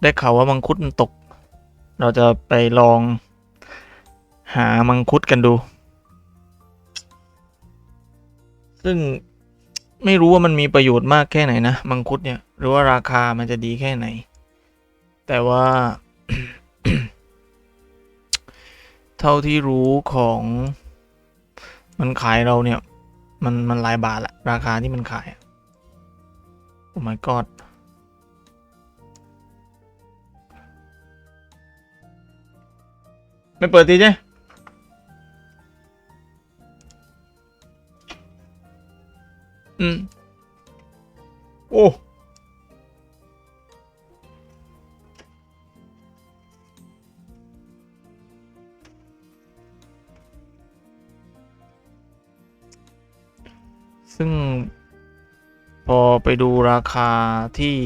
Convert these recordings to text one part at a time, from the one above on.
ได้ข่าวว่ามังคุดมันตก เราจะไปลองหามังคุดกันดู ซึ่งไม่รู้ว่ามันมีประโยชน์มากแค่ไหนนะ มังคุดเนี่ย หรือว่าราคามันจะดีแค่ไหน แต่ว่า เท่าที่รู้ของมันขายเราเนี่ย มันมันหลายบาทละราคาที่มันขาย โอ้ my god ไม่เปิดทีใช่อืม โอ้ ซึ่ง พอไปดูราคาที่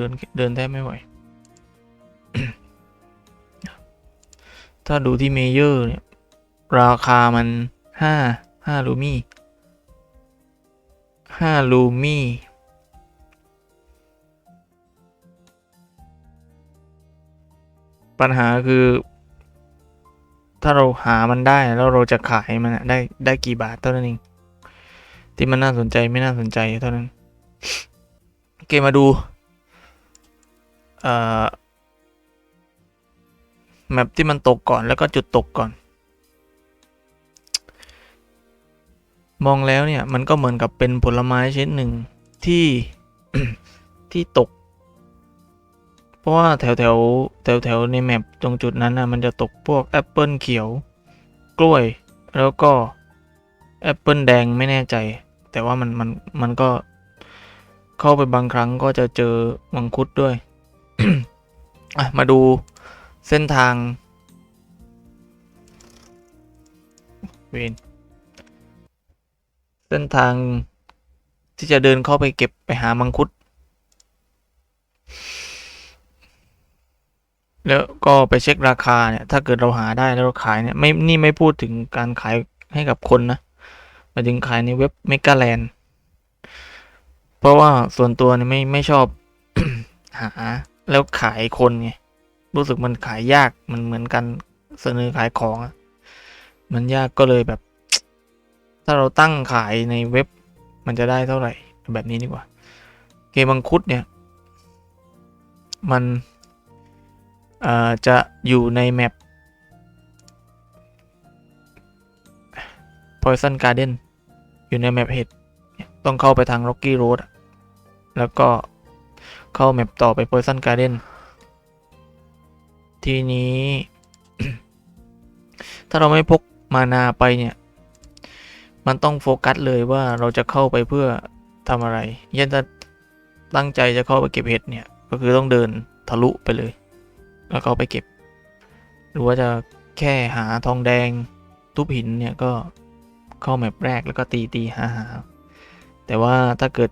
เดินเดินแทบไม่ไหว ถ้าดูที่เมเยอร์เนี่ย ราคามันห้าห้าลูมี่ห้าลูมี่ปัญหาคือ ถ้าเราหามันได้แล้วเราจะขายมันได้ได้กี่บาทเท่านั้นเองที่มันน่าสนใจไม่น่าสนใจเท่านั้น โอเคมาดู แมปที่มันตกก่อนแล้วก็จุดตกก่อน มองแล้วเนี่ย มันก็เหมือนกับเป็นผลไม้ชนิดหนึ่งที่ที่ตก เพราะว่าแถวแถวแถวแถวในแมปตรงจุดนั้นนะมันจะตกพวกแอปเปิลเขียว กล้วย แล้วก็แอปเปิลแดงไม่แน่ใจ แต่ว่ามันมันมันก็เข้าไปบางครั้งก็จะเจอมังคุดด้วย มาดูเส้นทางเวนเส้นทางที่จะเดินเข้าไปเก็บไปหามังคุด แล้วก็ไปเช็คราคาเนี่ย ถ้าเกิดเราหาได้แล้วเราขายเนี่ย ไม่ นี่ไม่พูดถึงการขายให้กับคนนะมาถึงขายในเว็บ m e g a l a n d เพราะว่าส่วนตัวเนี่ยไม่ ไม่ชอบหา แล้วขายคนไงรู้สึกมันขายยากมันเหมือนกันเสนอขายของมันยากก็เลยแบบ ถ้าเราตั้งขายในเว็บ มันจะได้เท่าไหร่แบบนี้ดีกว่า เกมมังคุดเนี่ย มันจะอยู่ในแมป Poison Garden อยู่ในแมปเห็ดต้องเข้าไปทาง Rocky Road แล้วก็ เข้าแมปต่อไป Poison Garden ทีนี้ ถ้าเราไม่พกมานาไปเนี่ย มันต้องโฟกัสเลยว่าเราจะเข้าไปเพื่อทำอะไรยันจะตั้งใจจะเข้าไปเก็บเห็ดเนี่ย ก็คือต้องเดินทะลุไปเลย แล้วเข้าไปเก็บ หรือว่าจะแค่หาทองแดงทุบหินเนี่ยก็เข้าแมปแรกแล้วก็ตีตีหาหาแต่ว่าถ้าเกิด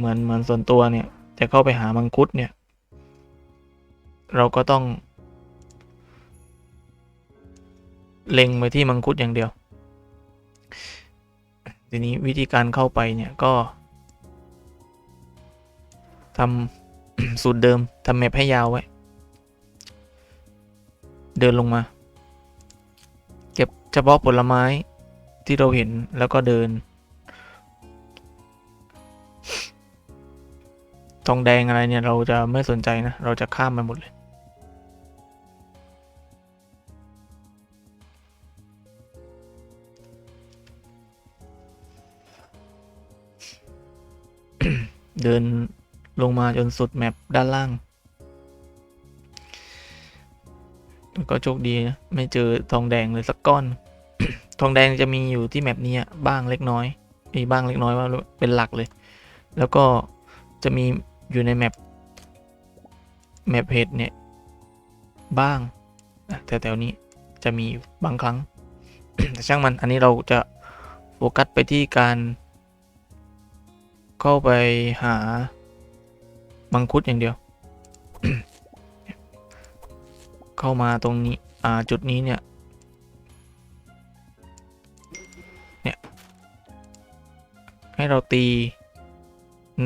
เหมือนเหมือนส่วนตัวเนี่ย จะเข้าไปหามังคุดเนี่ย เราก็ต้อง เล็งไปที่มังคุดอย่างเดียว ทีนี้วิธีการเข้าไปเนี่ยก็ทำสูตรเดิมทำแมปให้ยาวไว้ เดินลงมา เก็บเฉพาะผลไม้ที่เราเห็นแล้วก็เดิน ทองแดงอะไรเนี่ยเราจะไม่สนใจนะ เราจะข้ามไปหมดเลยเดินลงมาจนสุดแมปด้านล่าง ก็โชคดีนะ ไม่เจอทองแดงเลยสักก้อน ทองแดงจะมีอยู่ที่แมปนี้บ้างเล็กน้อย มีบ้างเล็กน้อยว่าเป็นหลักเลย แล้วก็จะมี อยู่ในแมปแมปเพจเนี่ย บ้างแถวๆนี้จะมีบางครั้ง แต่ช่างมันอันนี้เราจะโฟกัสไปที่การ เข้าไปหามังคุดอย่างเดียว เข้ามาตรงนี้ อ่า จุดนี้เนี่ย เนี่ย ให้เราตี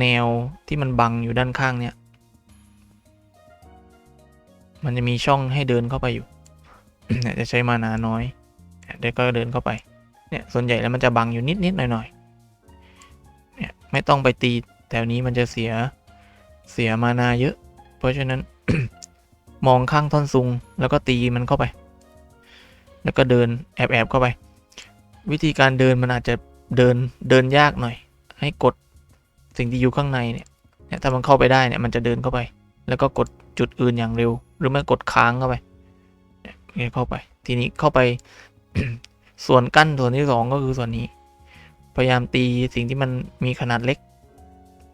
แนวที่มันบังอยู่ด้านข้างเนี่ย มันจะมีช่องให้เดินเข้าไปอยู่เนี่ยจะใช้มานาน้อยเดี๋ยวก็เดินเข้าไป เนี่ยส่วนใหญ่แล้วมันจะบังอยู่นิดนิดหน่อยหน่อยเนี่ยไม่ต้องไปตีแถวนี้มันจะเสียเสียมานาเยอะ เพราะฉะนั้นมองข้างท่อนซุงแล้วก็ตีมันเข้าไป แล้วก็เดินแอบแอบๆเข้าไป วิธีการเดินมันอาจจะเดินเดินยากหน่อย ให้กด สิ่งที่อยู่ข้างในเนี่ยเนี่ยถ้ามันเข้าไปได้เนี่ยมันจะเดินเข้าไป แล้วก็กดจุดอื่นอย่างเร็ว หรือไม่กดค้างเข้าไปเนี่ยเข้าไป ทีนี้เข้าไป ส่วนกั้นส่วนที่สองก็คือส่วนนี้ พยายามตีสิ่งที่มันมีขนาดเล็ก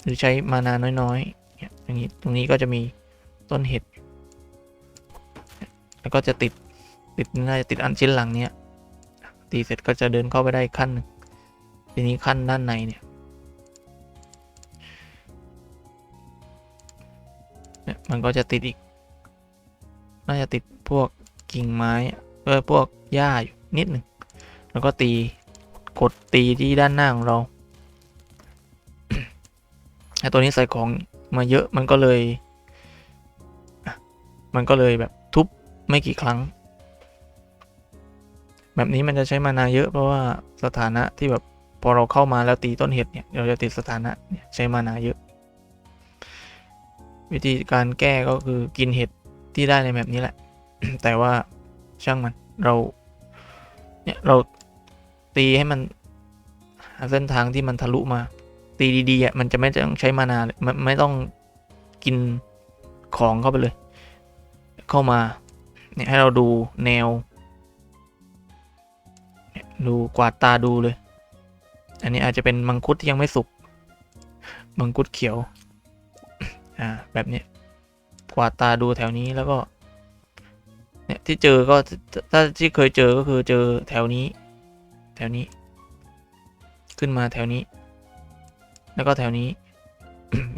หรือใช้มานาน้อยๆเนี่ยอย่างนี้ตรงนี้ก็จะมีต้นเห็ด แล้วก็จะติดติดน่าจะติดอันชิ้นหลังเนี้ยตีเสร็จก็จะเดินเข้าไปได้ขั้นหนึ่งทีนี้ขั้นด้านในเนี่ย มันก็จะติดอีก น่าจะติดพวกกิ่งไม้เออพวกหญ้าอยู่นิดหนึ่ง แล้วก็ตีกดตีที่ด้านหน้าของเราไอ้ตัวนี้ใส่ของมาเยอะมันก็เลย มันก็เลยแบบทุบไม่กี่ครั้ง แบบนี้มันจะใช้มานาเยอะเพราะว่าสถานะที่แบบพอเราเข้ามาแล้วตีต้นเห็ดเนี่ยเราจะติดสถานะเนี่ยใช้มานาเยอะ วิธีการแก้ก็คือกินเห็ดที่ได้ในแบบนี้แหละ แต่ว่าช่างมันเราเนี่ยเราตีให้มันหาเส้นทางที่มันทะลุมา ตีดีๆอะมันจะไม่ต้องใช้มานาเลยไม่ไม่ต้องกินของเข้าไปเลย เข้ามาเนี่ยให้เราดูแนวดูกวาดตาดูเลย อันนี้อาจจะเป็นมังคุดที่ยังไม่สุก มังคุดเขียว อ่า แบบเนี้ยกวาดตาดูแถวนี้แล้วก็ เนี่ยที่เจอก็ถ้าที่เคยเจอก็คือเจอแถวนี้ แถวนี้ ขึ้นมาแถวนี้ แล้วก็แถวนี้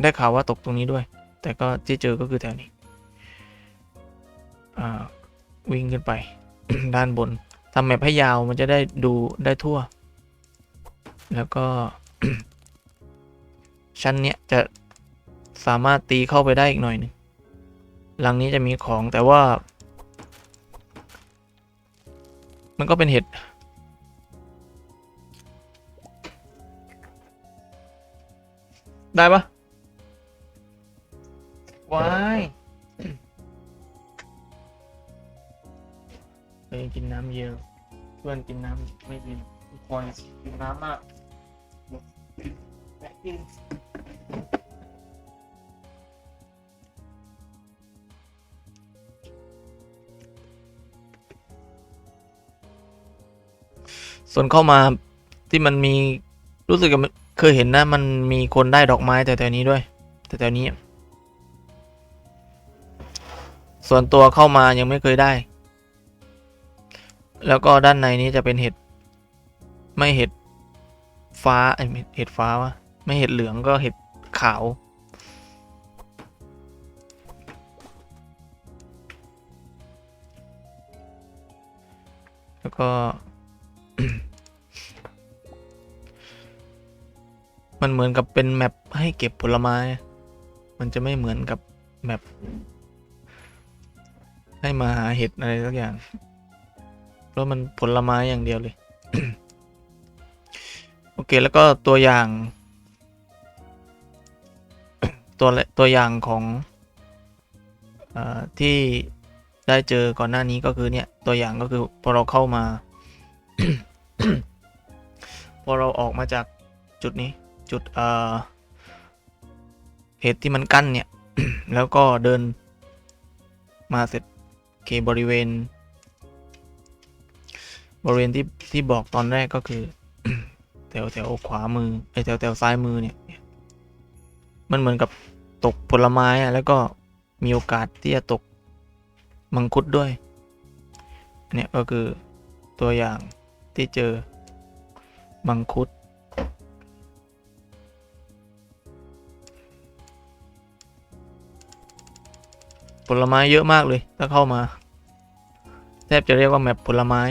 ได้ข่าวว่าตกตรงนี้ด้วย แต่ก็ที่เจอก็คือแถวนี้อ่าวิ่งขึ้นไป ด้านบนทำแมพให้ยาวมันจะได้ดูได้ทั่ว แล้วก็ ชั้นเนี้ยจะ สามารถตีเข้าไปได้อีกหน่อยหนึ่งหลังนี้จะมีของแต่ว่า มันก็เป็นเห็ดได้ปะวายเฮ้ยกินน้ำเยอะ เพื่อนกินน้ำไม่กินทุกคนกินน้ำมากแม่กิน ส่วนเข้ามาที่มันมีรู้สึกกับเคยเห็นนะ มันมีคนได้ดอกไม้แต่แถวๆนี้ด้วย แต่แถวๆนี้ ส่วนตัวเข้ามายังไม่เคยได้ แล้วก็ด้านในนี้จะเป็นเห็ด ไม่เห็ดฟ้าไอเห็ดฟ้าวะไม่เห็ดเหลืองก็เห็ดขาว แล้วก็ มันเหมือนกับเป็นแมปให้เก็บผลไม้ มันจะไม่เหมือนกับแมปให้มาหาเห็ดอะไรสักอย่าง เพราะมันผลไม้อย่างเดียวเลย โอเคแล้วก็ตัวอย่าง ตัวตัวอย่างของอที่ได้เจอก่อนหน้านี้ก็คือเนี่ย ตัวอย่างก็คือพอเราเข้ามา พอเราออกมาจากจุดนี้ จุดเอ่อเหตุที่มันกั้นเนี่ย แล้วก็เดินมาเสร็จเคบริเวณ บริเวณที่ที่บอกตอนแรกก็คือ แถวแถวขวามือไอแถวแถวซ้ายมือเนี่ย มันเหมือนกับตกผลไม้อะแล้วก็มีโอกาสที่จะตกมังคุดด้วย เนี่ยก็คือตัวอย่างที่เจอมังคุด ลไม้เยอะมากเลย ถ้าเข้ามา แทบจะเรียกว่าแมปผลไม้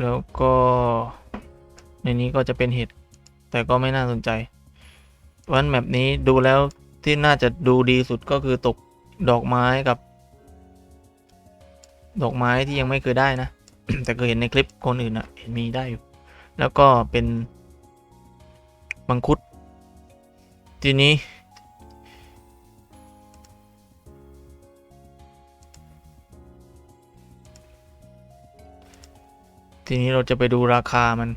แล้วก็ในนี้ก็จะเป็นเห็ด แต่ก็ไม่น่าสนใจวันแมปนี้ดูแล้วที่น่าจะดูดีสุดก็คือตกดอกไม้กับ ดอกไม้ที่ยังไม่เคยได้นะ แต่เคยเห็นในคลิปคนอื่นอะเห็นมีได้อยู่ แล้วก็เป็นมังคุด ทีนี้ ทีนี้เราจะไปดูราคามัน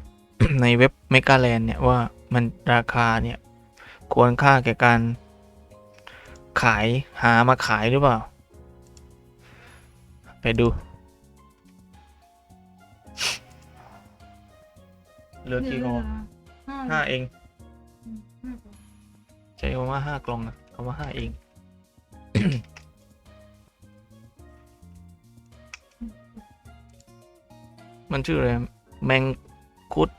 ในเว็บ m e g a l a n d เนี่ย ว่ามันราคาเนี่ย ควรค่าแก่การขายหามาขายหรือเปล่า ไปดู เหลือกี่กล่องห้าห้าเองห้าใช้คำว่าห้ากล่องนะคำว่าห้าเอง มันชื่ออะไรแมงคุด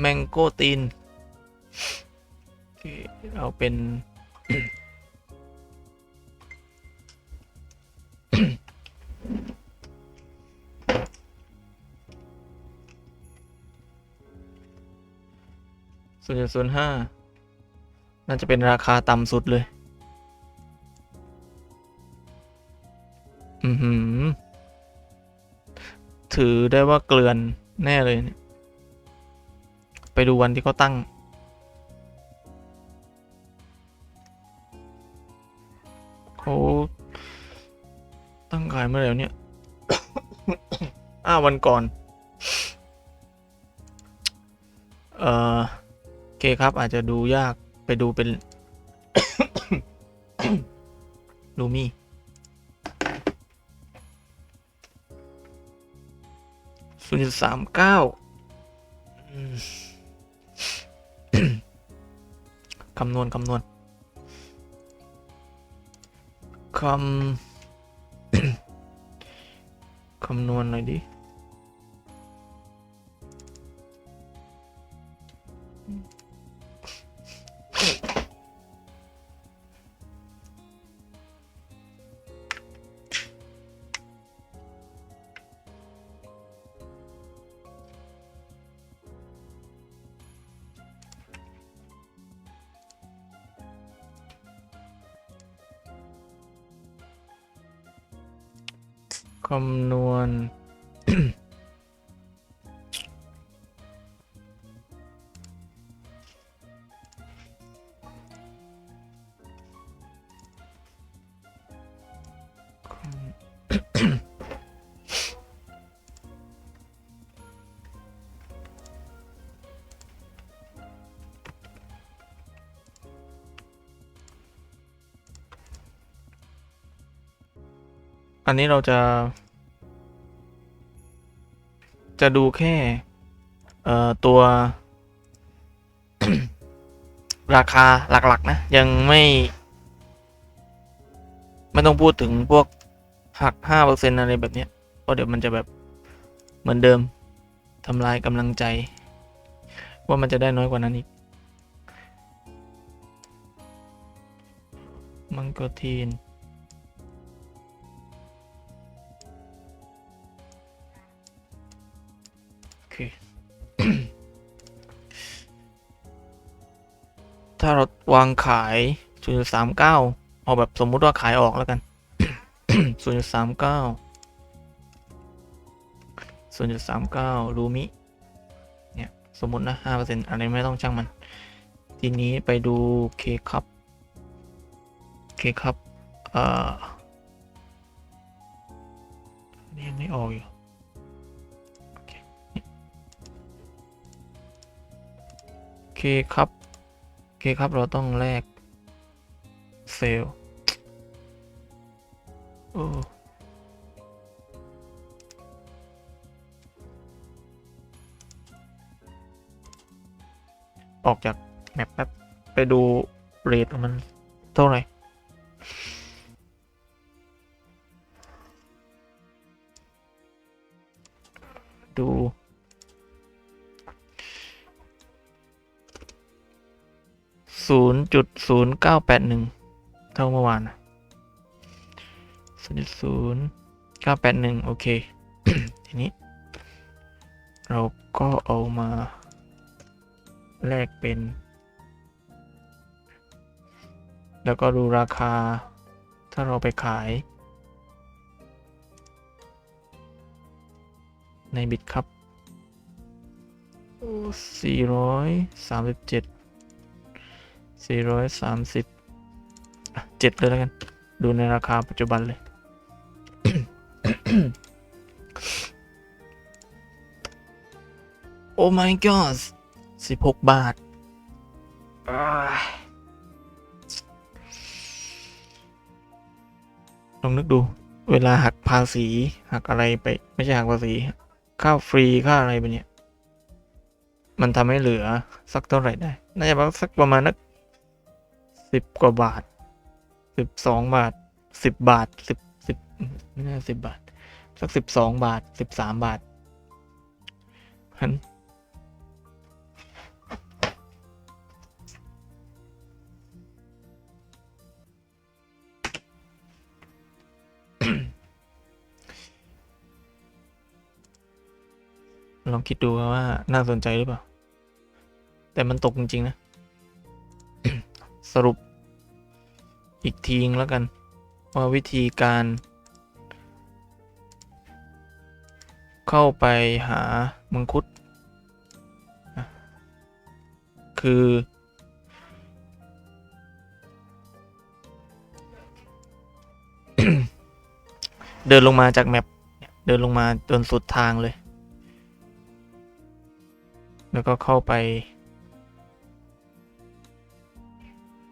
แมงโกตีนโอ เอาเป็น ศูนย์ศูนย์ห้า น่าจะเป็นราคาต่ำสุดเลย อือหือ ถือได้ว่าเกลือนแน่เลยเนี่ย ไปดูวันที่เขาตั้ง เขาตั้งขายเมื่อไหร่เนี่ย อ้าววันก่อน เอ่อโอเคครับ อาจจะดูยากไปดูเป็นลูมี่ศูนย์จุดสามเก้าคำนวณ คำนวณ คำคำนวณหน่อยดิ คำนวณ อันนี้เราจะ จะดูแค่ เอ่อ ตัว ราคาหลักๆ นะ ยังไม่ ไม่ต้องพูดถึงพวกหักห้าเปอร์เซ็นอะไรแบบเนี้ยเพราะเดี๋ยวมันจะแบบเหมือนเดิมทำลายกำลังใจ ว่ามันจะได้น้อยกว่านั้นอีก มังกรทีน เค ถ้าเราวางขาย 0.39 เอาแบบสมมุติว่าขายออกแล้วกัน 0.39 0.39 รูมิ เนี่ย สมมุตินะ 5%อะไรไม่ต้องช่างมัน ทีนี้ไปดูเคคัพเคคัพเอ่อนี่ยังไม่ออกอยู่ คครับ โอเคครับเราต้องแลกเซลโอ้ออกจากแมปแป๊บ ไปดูเรทของมันเท่าไหร่ดู ศูนย์จุดศูนย์เก้าแปดหนึ่งเท่าเมื่อวานนะศูนย์จุดศูนย์เก้าแปดหนึ่งโอเค ทีนี้ เราก็เอามาแลกเป็น แล้วก็ดูราคา ถ้าเราไปขาย ในบิตครับสี่ร้อยสามสิบเจ็ด สี่ร้อยสามสิบเจ็ดเลยแล้วกัน ดูในราคาปัจจุบันเลย โอ้ my god สิบหกบาท ลองนึกดู เวลาหักภาษี หักอะไรไป ไม่ใช่หักภาษี ค่าฟรี ค่าอะไรไปเนี่ย มันทำให้เหลือสักเท่าไหร่ได้ น่าจะประมาณสักประมาณนัก สิบกว่าบาทสิบสองบาทสิบบาทสิบสิบไม่น่าสิบบาท สักสิบสองบาทสิบสามบาทฮันลองคิดดูว่าน่าสนใจหรือเปล่า แต่มันตกจริง ๆ นะ สรุป อีกทีงแล้วกัน ว่าวิธีการ เข้าไปหามังคุด คือ เดินลงมาจากแมปเดินลงมาจนสุดทางเลย แล้วก็เข้าไป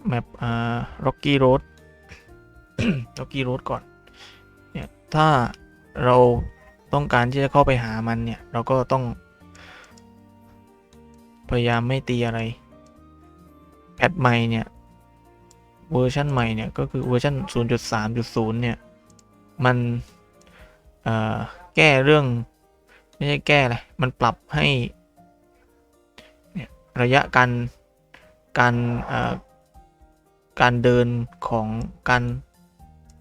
แมปอ่า Rocky Road Rocky Road ก่อน เนี่ย ถ้าเราต้องการที่จะเข้าไปหามันเนี่ย เราก็ต้อง พยายามไม่ตีอะไร แพทใหม่เนี่ย เวอร์ชันใหม่เนี่ย ก็คือเวอร์ชัน0.3.0 เนี่ย มันอ่อแก้เรื่อง ไม่ใช่แก้เลยมันปรับให้ระยะการการอ่อ การเดินของการ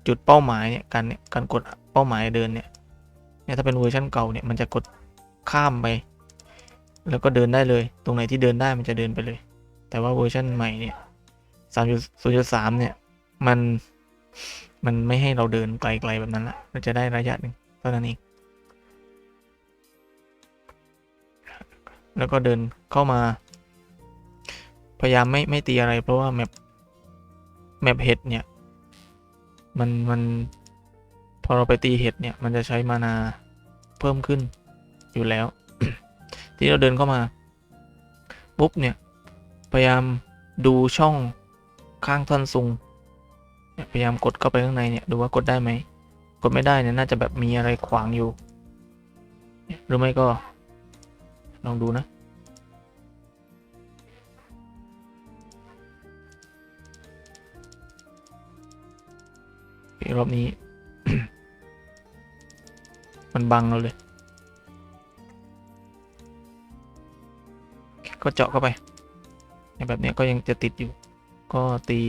จุดเป้าหมายเนี่ยการเนี่ยการกดเป้าหมายเดินเนี่ยเนี่ยถ้าเป็นเวอร์ชันเก่าเนี่ยมันจะกดข้ามไป แล้วก็เดินได้เลย ตรงไหนที่เดินได้มันจะเดินไปเลย แต่ว่าเวอร์ชันใหม่เนี่ยสามจุดศูนย์จุดสามเนี่ยมันมันไม่ให้เราเดินไกลๆแบบนั้นละเราจะได้ระยะหนึ่งเท่านั้นเองแล้วก็เดินเข้ามา พยายามไม่ไม่ตีอะไรเพราะว่าแมป แมปเห็ดเนี่ย มัน มัน พอเราไปตีเห็ดเนี่ย มันจะใช้มานาเพิ่มขึ้นอยู่แล้ว ที่เราเดินเข้ามา ปุ๊บ เนี่ย พยายามดูช่องข้างท่อนซุงพยายามกดเข้าไปข้างในเนี่ยดูว่ากดได้ไหม กดไม่ได้เนี่ยน่าจะแบบมีอะไรขวางอยู่ หรือไม่ก็ ลองดูนะ รอบนี้ มันบังเราเลย ก็เจาะเข้าไปในแบบนี้ก็ยังจะติดอยู่ ก็ตี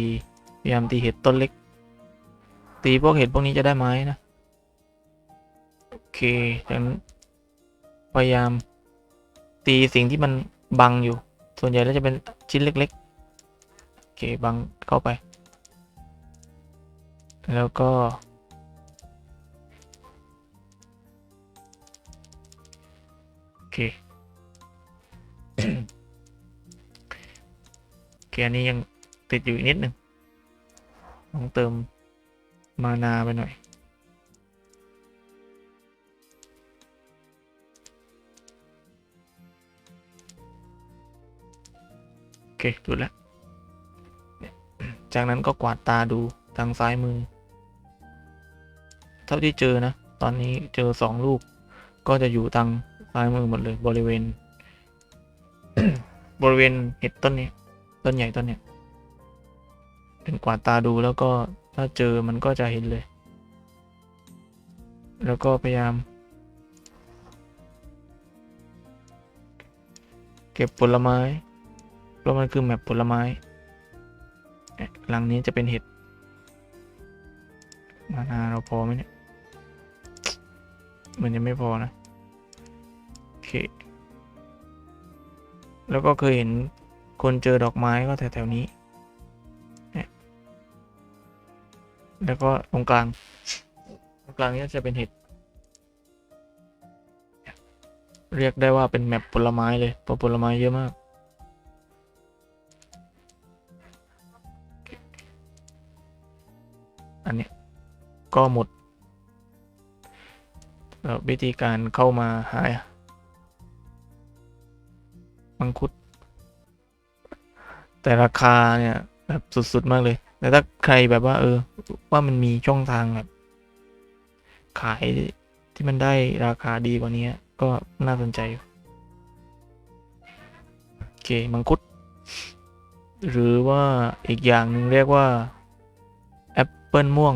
พยายามตีเห็ดต้นเล็ก ตีพวกเห็ดพวกนี้จะได้ไม้นะโอเคจากนั้นพยายามตีสิ่งที่มันบังอยู่ ส่วนใหญ่แล้วจะเป็นชิ้นเล็ก ๆ โอเค บังเข้าไป แล้วก็ โอเคโอเคอันนี้ยังติดอยู่อีกนิดหนึ่งต้องเติมมานาไปหน่อย โอเคดูแล้ว จากนั้นก็กวาดตาดูทางซ้ายมือ ท่าที่เจอนะ ตอนนี้เจอสองลูก ก็จะอยู่ทางซ้ายมือหมดเลย บริเวณ บริเวณเห็ดต้นนี้ ต้นใหญ่ต้นเนี้ยเป็นกวาดตาดูแล้วก็ถ้าเจอมันก็จะเห็นเลย แล้วก็พยายาม เก็บผลไม้ เพราะมันคือแมปผลไม้เอ๊ะหลังนี้จะเป็นเห็ด มานาเราพอไหมเนี่ย มันยังไม่พอนะ โอเค แล้วก็เคยเห็นคนเจอดอกไม้ก็แถวๆนี้แล้วก็ตรงกลาง ตรงกลางนี้จะเป็นเห็ด เรียกได้ว่าเป็นแมปผลไม้เลยเพราะผลไม้เยอะมาก อันนี้ก็หมด ววิธีการเข้ามาหามังคุด แต่ราคาเนี่ยแบบสุด ๆ มากเลย แต่ถ้าใครแบบว่า เออ ว่ามันมีช่องทางแบบ ขายที่มันได้ราคาดีกว่านี้ก็น่าสนใจ โอเค มังคุด หรือว่าอีกอย่างหนึ่งเรียกว่า แอปเปิลม่วง